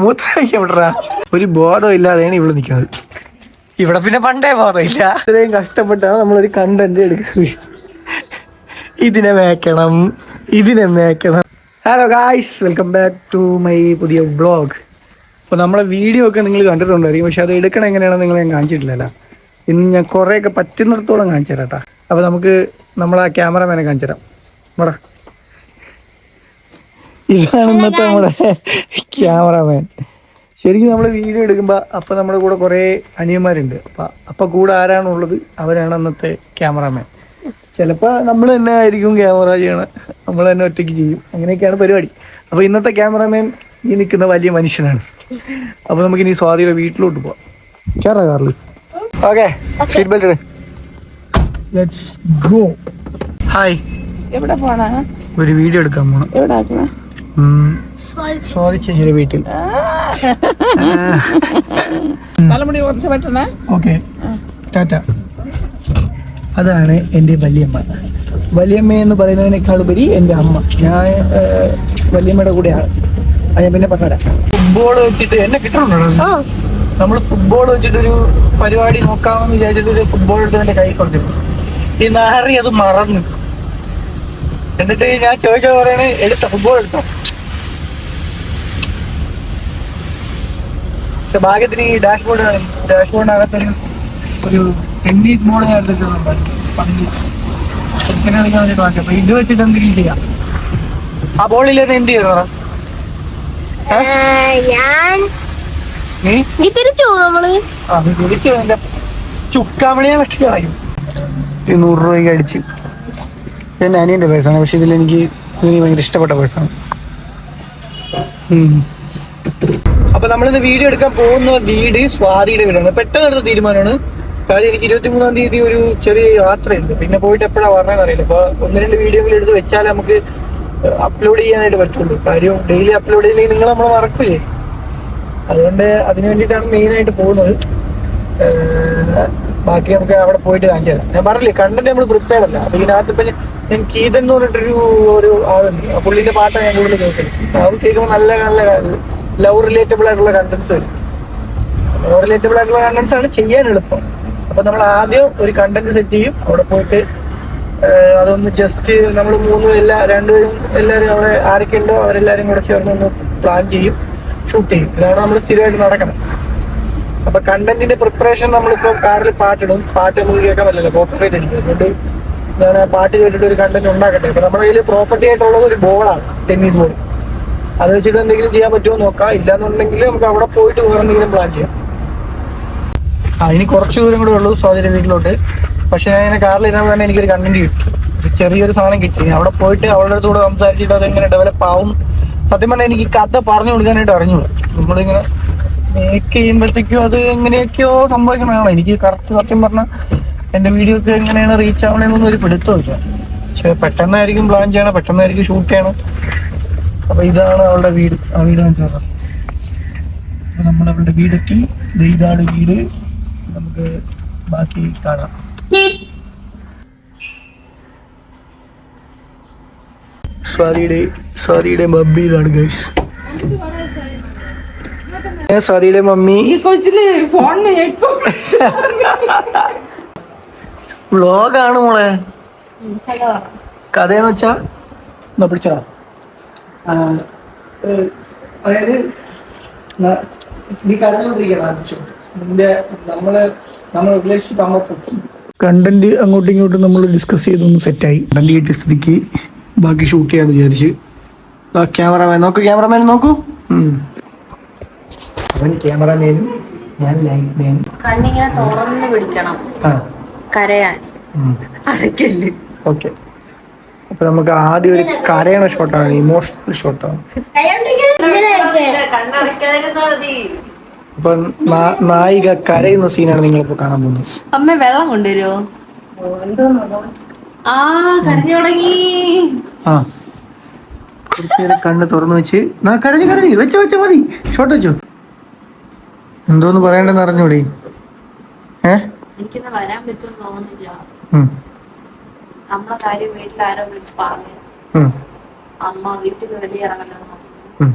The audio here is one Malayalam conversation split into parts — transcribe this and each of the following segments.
മൂത്രമൊഴിക്കാൻ വിടറാ ഒരു ബോധം ഇല്ലാതെയാണ് ഇവിടെ നിൽക്കുന്നത്. ഇവിടെ പിന്നെ പണ്ടേ ബോധമില്ല. ഇത്രയും കഷ്ടപ്പെട്ടാണ് നമ്മളൊരു കണ്ടന്റ് എടുക്കുന്നത്. ഇതിനെ മേക്കണം ഇതിനെ മേക്കണം hello guys welcome back to my പുതിയ ബ്ലോഗ് അപ്പോൾ നമ്മളെ വീഡിയോ ഒക്കെ നിങ്ങൾ കണ്ടിട്ടുണ്ടായിരിക്കും. പക്ഷെ അത് എടുക്കണം എങ്ങനെയാണെന്ന് നിങ്ങൾ ഞാൻ കാണിച്ചിട്ടില്ലല്ലോ. ഇന്ന് ഞാൻ കുറേയൊക്കെ പറ്റുന്നിടത്തോളം കാണിച്ചു തരാം കേട്ടോ. അപ്പോൾ നമുക്ക് നമ്മളെ ക്യാമറമാനെ കാണിച്ചു തരാം ഇതാണ് ഇന്നത്തെ നമ്മുടെ ക്യാമറമാൻ. ശരിക്കും നമ്മൾ വീഡിയോ എടുക്കുമ്പോൾ അപ്പം നമ്മുടെ കൂടെ കുറേ അനിയന്മാരുണ്ട്. അപ്പം അപ്പം കൂടെ ആരാണുള്ളത്? അവരാണ് അന്നത്തെ ക്യാമറമാൻ. ചിലപ്പോൾ നമ്മൾ തന്നെ ആയിരിക്കും ക്യാമറ ചെയ്യണം. നമ്മൾ തന്നെ ഒറ്റയ്ക്ക് ചെയ്യും. അങ്ങനെയൊക്കെയാണ് പരിപാടി. അപ്പോൾ ഇന്നത്തെ ക്യാമറമാൻ ഈ നിൽക്കുന്ന വലിയ മനുഷ്യനാണ്. അപ്പോൾ നമുക്ക് ഇനി സ്വാതിയുടെ വീട്ടിലോട്ട് പോവാം. കയറാം കാറിൽ okay seat belt let's go hi എവിടെ പോണ? ഒരു വീഡിയോ എടുക്കാൻ പോണം. എവിടെ ആക്കണ? ചേച്ചിയുടെ വീട്ടിൽ. തലമുടി കുറച്ച് പറ്റണ? ഓക്കെ. ടാറ്റ. അതാണ് എന്റെ വലിയമ്മ. വലിയമ്മ എന്ന് പറയുന്നതിനേക്കാൾ ഉപരി എന്റെ അമ്മ. ഞാൻ വലിയമ്മയുടെ വല്യമ്മയുടെ കൂടെയാണ് അത് ഞാൻ പിന്നെ പറഞ്ഞുതരാം. ഫുട്ബോൾ വെച്ചിട്ട് എന്നെ കിട്ടണുണ്ടോ? നമ്മൾ ഫുട്ബോൾ വെച്ചിട്ട് ഒരു പരിപാടി നോക്കാമെന്ന് വിചാരിച്ചിട്ട് ഒരു ഫുട്ബോൾ എടുത്ത് എന്റെ കൈ കൊടുത്തിരുന്നു. ഈ നാറി അത് മറന്നു. എന്നിട്ട് ഞാൻ ചോദിച്ചാൽ പറയണേ എടുത്ത ഫുട്ബോൾ എടുത്തോ? പക്ഷെ ഭാഗ്യത്തിന് ഈ ഡാഷ് ബോർഡ് ഡാഷ് ബോർഡിനകത്തൊരു ഒരു ടെന്നീസ് ബോർഡ് ഞാൻ എടുത്തിട്ടുണ്ട് പണ്ട് ക്രിക്കറ്റ് കളിക്കാൻ വേണ്ടിട്ട് വാങ്ങിച്ചു അപ്പൊ ഇത് വെച്ചിട്ട് എന്തെങ്കിലും ചെയ്യാം. ആ ബോളിലേക്ക് എന്ത് ചെയ്യണം ഞാൻ നീ തിരിച്ചു നമ്മൾ? ആ നീ തിരിച്ചു എന്റെ ചുക്കാമണിയെ വെട്ടി കളയും. നൂറ് രൂപയ്ക്ക് അടിച്ച്. എന്റെ അനിയന്റെ പേഴ്സാണ് പക്ഷെ ഇതിൽ എനിക്ക് എനിക്ക് ഭയങ്കര ഇഷ്ടപ്പെട്ട പേഴ്സാണ് അപ്പൊ നമ്മളിന്ന് വീഡിയോ എടുക്കാൻ പോകുന്ന വീട് സ്വാതിയുടെ വീടാണ്. പെട്ടെന്ന് എടുത്ത തീരുമാനമാണ്. കാര്യം എനിക്ക് ഇരുപത്തി മൂന്നാം തീയതി ഒരു ചെറിയ യാത്രയുണ്ട്. പിന്നെ പോയിട്ട് എപ്പോഴാ വരണമെന്ന് അറിയില്ല. അപ്പൊ ഒന്ന് രണ്ട് വീഡിയോകൾ എടുത്ത് വെച്ചാൽ നമുക്ക് അപ്ലോഡ് ചെയ്യാനായിട്ട് പറ്റുള്ളൂ. കാര്യം ഡെയിലി അപ്ലോഡ് ചെയ്തില്ലെങ്കിൽ നിങ്ങൾ നമ്മൾ മറക്കില്ലേ അതുകൊണ്ട് അതിന് വേണ്ടിയിട്ടാണ് മെയിൻ ആയിട്ട് പോകുന്നത്. ബാക്കി നമുക്ക് അവിടെ പോയിട്ട് കാണിച്ചു തരാം. ഞാൻ പറഞ്ഞില്ലേ കണ്ടന്റ് നമ്മൾ പ്രിപ്പയർഡ് അല്ല. അപ്പൊ ഇതിനകത്ത് ഇപ്പൊ ഞാൻ- കീതൻ എന്ന് പറഞ്ഞിട്ടൊരു ഒരു ആളുണ്ട്. പുള്ളിന്റെ പാട്ടാണ് ഞാൻ കൂടുതൽ കേൾക്കുന്നത്. അത് കേൾക്കുമ്പോൾ നല്ല നല്ല ലവ് റിലേറ്റബിൾ ആയിട്ടുള്ള കണ്ടന്റ്സ് വരും. ലവ് റിലേറ്റബിൾ ആയിട്ടുള്ള കണ്ടൻസ് ആണ് ചെയ്യാൻ എളുപ്പം. അപ്പൊ നമ്മൾ ആദ്യം ഒരു കണ്ടന്റ് സെറ്റ് ചെയ്യും. അവിടെ പോയിട്ട് അതൊന്ന് ജസ്റ്റ് നമ്മൾ മൂന്നും എല്ലാ രണ്ടുപേരും എല്ലാവരും അവിടെ ആരൊക്കെ ഉണ്ടോ അവരെല്ലാരും കൂടെ ചേർന്ന് ഒന്ന് പ്ലാൻ ചെയ്യും. ഷൂട്ട് ചെയ്യും. ഇതാണ് നമ്മൾ സ്ഥിരമായിട്ട് നടക്കണം. അപ്പൊ കണ്ടന്റിന്റെ പ്രിപ്പറേഷൻ നമ്മളിപ്പോ കാറിൽ പാട്ടിടും. പാട്ട് നമുക്ക് കേൾക്കാൻ പറ്റില്ല. കോപ്പറേറ്റ് അടിക്കും. അതുകൊണ്ട് ഞാൻ പാട്ട് കേട്ടിട്ട് ഒരു കണ്ടന്റ് ഉണ്ടാക്കട്ടെ. അപ്പൊ നമ്മുടെ കയ്യിൽ പ്രോപ്പർട്ടി ആയിട്ടുള്ളത് ഒരു ബോളാണ് ടെന്നീസ് ബോൾ അത് വെച്ചിട്ട് എന്തെങ്കിലും ചെയ്യാൻ പറ്റുമോ നോക്കാം. ഇല്ലാന്നുണ്ടെങ്കിൽ നമുക്ക് അവിടെ പോയിട്ട് വേറെ എന്തെങ്കിലും പ്ലാൻ ചെയ്യാം. ആ ഇനി കുറച്ച് ദൂരം കൂടെ ഉള്ളൂ സ്വാതിന്റെ വീട്ടിലോട്ട്. പക്ഷെ ഞാൻ കാറിൽ ഇരുന്നാൽ തന്നെ എനിക്കൊരു കണ്ടന്റ് കിട്ടി. ചെറിയൊരു സാധനം കിട്ടി. അവിടെ പോയിട്ട് അവളുടെ അടുത്ത് കൂടെ സംസാരിച്ചിട്ട് അതെങ്ങനെ ഡെവലപ്പ് ആവും? സത്യം പറഞ്ഞാൽ എനിക്ക് കഥ പറഞ്ഞു കൊടുക്കാനായിട്ട് അറിഞ്ഞൂടാ. നമ്മളിങ്ങനെ മേക്ക് ചെയ്യുമ്പോഴത്തേക്കും അത് എങ്ങനെയൊക്കെയോ സംഭവിക്കണതാണ്. എനിക്ക് കറക്റ്റ് സത്യം പറഞ്ഞാൽ എന്റെ വീഡിയോ ഒക്കെ എങ്ങനെയാണ് റീച്ച് ആവണേന്നൊന്നും ഒരു പിടുത്തമില്ല പക്ഷെ പെട്ടെന്നായിരിക്കും പ്ലാൻ ചെയ്യണം. പെട്ടെന്നായിരിക്കും ഷൂട്ട് ചെയ്യണം. അപ്പൊ ഇതാണ് അവളുടെ വീട്. ആ വീട് കാണിച്ചു തരാം അപ്പൊ നമ്മൾ അവളുടെ വീടെത്തി. ദേ ഇതാണ് വീട്. നമുക്ക് ബാക്കി കാണാം. സ്വാതിയുടെ സ്വാതിയുടെ മമ്മിയിലാണ് ഗൈസ് സ്വാതിയുടെ മമ്മി? ഈ മോളെ. വ്ളോഗാണ് കഥയെന്ന് വെച്ചാ എന്നാ പിടിച്ചോ? അതായത് ന- നിന്റെ നമ്മൾ നമ്മൾ റിലേഷൻഷിപ്പ് അമ്മ കണ്ടന്റ് അങ്ങോട്ടും ഇങ്ങോട്ടും നമ്മൾ ഡിസ്കസ് ചെയ്തൊന്ന് സെറ്റായി കണ്ടന്റ് കിട്ടിയ സ്ഥിതിക്ക് ബാക്കി ഷൂട്ട് ചെയ്യാന്ന് വിചാരിച്ച്. ക്യാമറമാൻ നോക്ക് ക്യാമറമാൻ നോക്കൂ. അവൻ ക്യാമറമാനും ഞാൻ ലൈറ്റ് മാൻ കണ്ണിങ്ങനെ തുറന്ന് പിടിക്കണം. ആ. കരയാൻ. അടയ്ക്കല്ലേ. അടയ്ക്കൽ ഓക്കെ. അപ്പൊ നമുക്ക് ആദ്യം ഒരു കരയണ ഷോട്ടാണ് ഇമോഷണൽ ഷോട്ടാണ് അപ്പൊ നായിക കരയുന്ന സീനാണ് നിങ്ങളിപ്പോ കാണാൻ പോകുന്നത്. അമ്മ വെള്ളം കൊണ്ടുവരുമോ ആ കരഞ്ഞു തുടങ്ങി. ആ. കുറച്ചുനേരം കണ്ണ് തുറന്നു വെച്ച് കരഞ്ഞു കരഞ്ഞു വെച്ച വെച്ച മതി. ഷോട്ട് വെച്ചു. എന്തോന്ന് പറയണ്ടെന്ന് അറിഞ്ഞൂടെ? ഏ? എനിക്കിന്ന് വരാൻ പറ്റുമെന്ന് തോന്നുന്നില്ല. നമ്മളെ കാര്യം വീട്ടിൽ ആരോ വിളിച്ച് പറഞ്ഞു. അമ്മ വീട്ടിൽ വലിയ ഉം,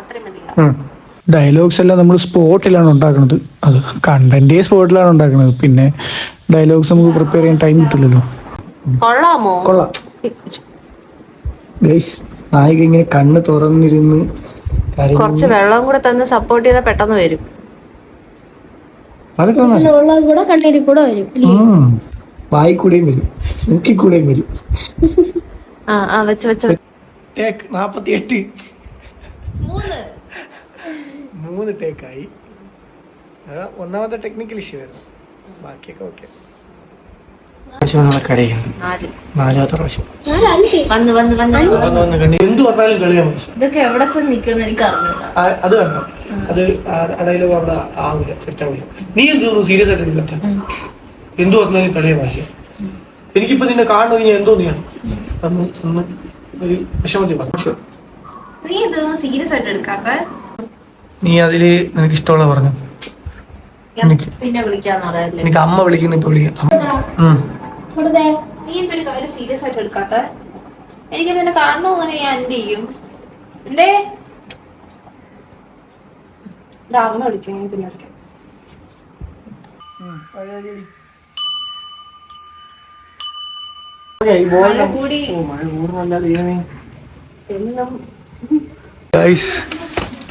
അത്രയും മതിയാ. ഡയലോഗ്സ് എല്ലാം നമ്മൾ സ്പോട്ടിലാണ് ഉണ്ടാക്കുന്നത് അത് കണ്ടന്റേ സ്പോട്ടിലാണ് ഉണ്ടാക്കുന്നത് പിന്നെ ഡയലോഗ്സ് നമുക്ക് പ്രിപ്പയർ ചെയ്യാൻ ടൈം കിട്ടില്ലല്ലോ. കൊള്ളാമോ? കൊള്ളാം. ഗൈസ് നായിക ഇങ്ങനെ കണ്ണ് തുറന്നിരുന്ന് കുറച്ച് വെള്ളം കൂടെ തന്ന് സപ്പോർട്ട് ചെയ്താൽ പെട്ടെന്ന് വരും. കൂടെ കണ്ണീരിൽ കൂടെ വരും ഉം. വായി കൂടെയും വരും. മൂക്കി കൂടെയും വരും. ടേക്ക് നാപ്പത്തി എട്ട് മൂന്ന് ടേക്കായി. ഒന്നാമത്തെ ടെക്നിക്കൽ ഇഷ്യൂ ആയിരുന്നു. ബാക്കിയൊക്കെ ഓക്കെ നാലാമത്തെ പ്രാവശ്യം. എന്ത് പറഞ്ഞാലും അത് വേണ്ട. അത് ആവില്ല സെറ്റ് ആവില്ല. നീ എന്ത് സീരിയസ് ആയിട്ട് എടുക്കട്ടെ എന്തു പറഞ്ഞാലും കളിയ ഭാഷ എനിക്കിപ്പോ നിന്നെ കാണുന്നത് കഴിഞ്ഞാൽ എന്തോ നീയാണ് ഒന്ന് ഒരു വിഷമത്തിൽ പറഞ്ഞു. നീ ഇതൊന്നും സീരിയസ് ആയിട്ട് എടുക്കാത്ത നീ അതിൽ നിനക്ക് ഇഷ്ടമുള്ള പറഞ്ഞു? എനിക്ക്. പിന്നെ വിളിക്കാന്ന് പറയല്ലേ എനിക്ക് അമ്മ വിളിക്കുന്ന ഇപ്പൊ വിളിക്കാം. നീ എന്തൊരു കാര്യം സീരിയസ് ആയിട്ട് എടുക്കാത്ത എനിക്ക് നിന്നെ കാണണോ ഞാൻ എന്ത് ചെയ്യും? എന്തേ? ദാ അമ്മ വിളിക്കും ഞാൻ പിന്നെ വിളിക്കാം.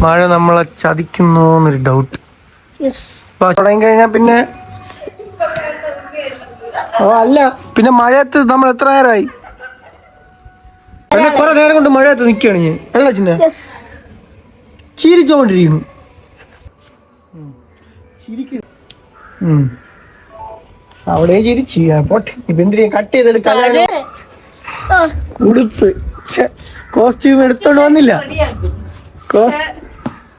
മഴ നമ്മളെ ചതിക്കുന്നു എന്നൊരു ഡൗട്ട് യെസ് തുടങ്ങി കഴിഞ്ഞാൽ പിന്നെ ഓ അല്ല പിന്നെ മഴയത്ത് നമ്മൾ എത്ര നേരമായി പിന്നെ കുറെ നേരം കൊണ്ട് മഴയത്ത് നിൽക്കുകയാണ് ഞാൻ. അല്ല ചിന്ന? യെസ് ചിരിച്ചോണ്ടിരിക്കുന്നു. ഉം. അവിടെ ചിരിച്ചു പോട്ടെ. ഇപ്പൊ എന്തിനാ കട്ട് ചെയ്തെടുക്കാതെ ഉടുപ്പ്. കോസ്റ്റ്യൂം എടുത്തോണ്ട് വന്നില്ല.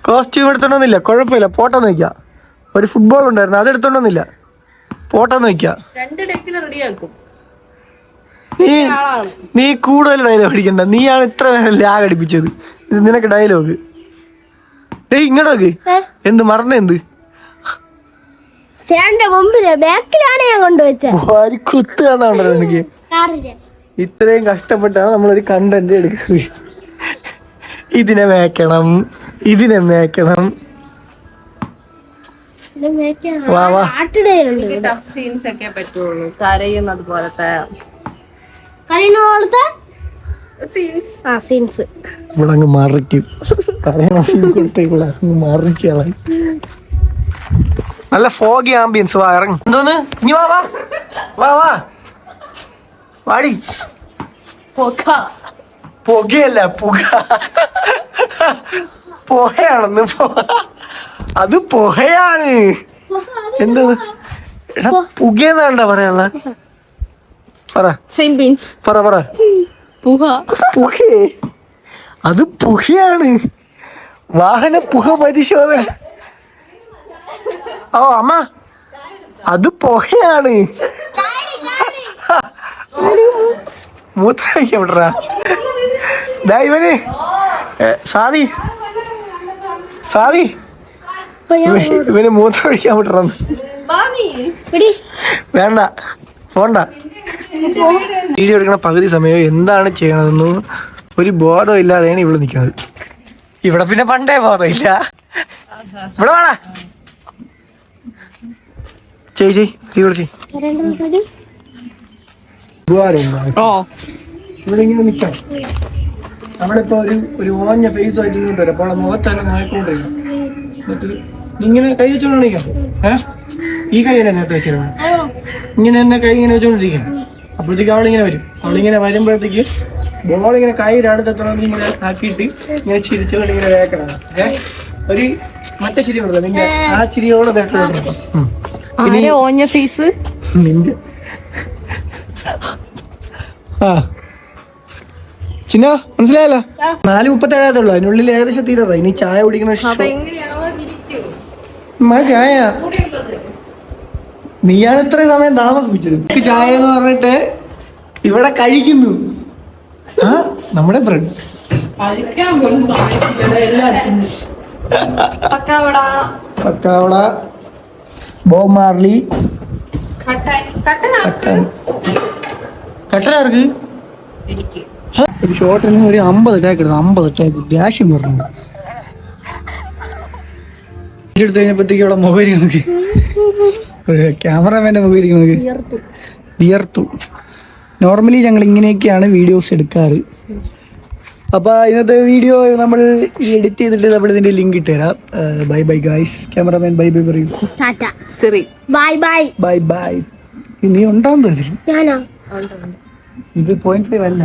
കോസ്റ്റ്യൂം എടുത്തോണ്ട് വന്നില്ല. കുഴപ്പമില്ല. പോട്ടെന്ന് വെക്കാം. ഒരു ഫുട്ബോൾ ഉണ്ടായിരുന്നു. അത് എടുത്തോണ്ട് വന്നില്ല. പോട്ടെന്ന് വെക്കാം. രണ്ട് ഡെക്കിന് റെഡിയാക്കും നീ നീ കൂടുതൽ ഡയലോഗ് അടിക്കണ്ട. നീയാണ് ഇത്ര നേരം ലാഗ് അടിപ്പിച്ചത്. ഇത് നിനക്ക് ഡയലോഗ് ഡേയ് ഇങ്ങോട്ടോക്ക് എന്ത് മറന്ന എന്ത്? ചേട്ടന്റെ മുമ്പിൽ ബാക്കിലാണ് ഞാൻ കൊണ്ടുവച്ചത്. എനിക്ക്. കാറിൽ. ഇത്രയും കഷ്ടപ്പെട്ടാണ് നമ്മളൊരു കണ്ടന്റ് എടുക്കുന്നത്. ഇതിനെ മേക്കണം ഇതിനെ മേക്കണം വാ, വാ. ആട്ടിടയിലുണ്ട് ഇവിടെ. ടഫ് സീൻസ് ഒക്കെ പറ്റുള്ളൂ. കരയുന്നത് പോലത്തെ കരീന പോലത്തെ സീൻസ് ആ സീൻസ് ഇവിടെ അങ്ങ് മറിക്കും. പറയണ സീൻ കൊടുത്ത ഇവിടെ അങ്ങ് മറിക്കള നല്ല ഫോഗി ആംബിയൻസ് വാ ഇറങ്ങി. എന്തോന്ന്? ഇനി വാ വാ. വാ വാ. വാടി. പുകയല്ല പുക. പുകയാണെന്ന് അത് പുകയാണ്. എന്താ? എടാ പുകയെന്നാണ്ടാ പറയാ പറ. പറ പറ. പുകേ. അത് പുകയാണ്. വാഹന പുക പരിശോധന. ഓ അമ്മ. അത് പോയാണ് ഇവന്. ഏ, സാദി. സാദി. ഇവന് മൂത്ത വിടറന്ന്. വിട്ടറന്ന് വേണ്ട പോണ്ട. വീഡിയോ എടുക്കണ പകുതി സമയം എന്താണ് ചെയ്യണതെന്ന് ഒരു ബോധം ഇല്ലാതെയാണ് ഇവിടെ നിൽക്കുന്നത്. ഇവിടെ പിന്നെ പണ്ടേ ബോധമില്ല. ഇവിടെ വേണ ചെയ് ചെയ് ഇവിടെ ഇങ്ങനെ നിൽക്കാം നമ്മളിപ്പോ ഒരു ഒരു ഓഞ്ഞ ഫേസ് ആയിട്ട് ഇങ്ങോട്ട് വരും. അപ്പോൾ എന്നിട്ട് ഇങ്ങനെ കൈ വെച്ചോണ്ടിരിക്കാം ഏ? ഈ കൈ തന്നെ നേരത്തെ വെച്ചിരുന്നത് ഇങ്ങനെ തന്നെ കൈ ഇങ്ങനെ വെച്ചോണ്ടിരിക്കണം അപ്പോഴത്തേക്ക് അവളിങ്ങനെ വരും. അവളിങ്ങനെ വരുമ്പോഴത്തേക്ക് ബോൾ ഇങ്ങനെ കൈ അടുത്തെത്തണമെന്ന് ഇങ്ങനെ ആക്കിയിട്ട് ഇങ്ങനെ ചിരിച്ചുകൊണ്ട് ഇങ്ങനെ വേക്കണം ഏ? ഒരു മറ്റേ ചിരി ഉണ്ടല്ലോ നിന്റെ. ആ ചിരിയോടെ ഓഞ്ഞ ഫീസ്? നിന്റെ. ആ. ചിന്ന മനസ്സിലായല്ലോ? നാല് മുപ്പത്തി ഏഴാതെ ഉള്ളു അതിനുള്ളിൽ ഏകദേശം തീരാറാ ഇനി ചായ കുടിക്കണ ചായ. നീയാണ് ഇത്ര സമയം താമസിപ്പിച്ചത്. ചായ എന്ന് പറഞ്ഞിട്ട് ഇവിടെ കഴിക്കുന്നു. ആ നമ്മുടെ ബ്രെഡ് പക്കാവട. Bob Marley. കട്ടനാർക്ക് ഒരു ഷോട്ടിന് ഒരു അമ്പത് ടാക്ക് എടുത്തു അമ്പത് ടാക്ക് ദേഷ്യം പറഞ്ഞു എടുത്തു കഴിഞ്ഞപ്പോഴത്തേക്കും അവിടെ മൊബൈൽ നോക്കി ഒരു ക്യാമറമാന്റെ മൊബൈൽ നോക്കി വിയർത്തു. നോർമലി ഞങ്ങൾ ഇങ്ങനെയൊക്കെയാണ് വീഡിയോസ് എടുക്കാറ്. അപ്പോൾ ഇന്നത്തെ വീഡിയോ നമ്മൾ എഡിറ്റ് ചെയ്തിട്ട് നമ്മൾ ഇതിന്റെ ലിങ്ക് ഇട്ടുതരാം bye bye guys cameraman bye bye പറയും. ടാറ്റ. ശരി ബൈ ബൈ ബൈ ബൈ നീ ഉണ്ടാവും തോന്നില്ല ഇത് പോയിന്റ് ഫൈവ് അല്ല.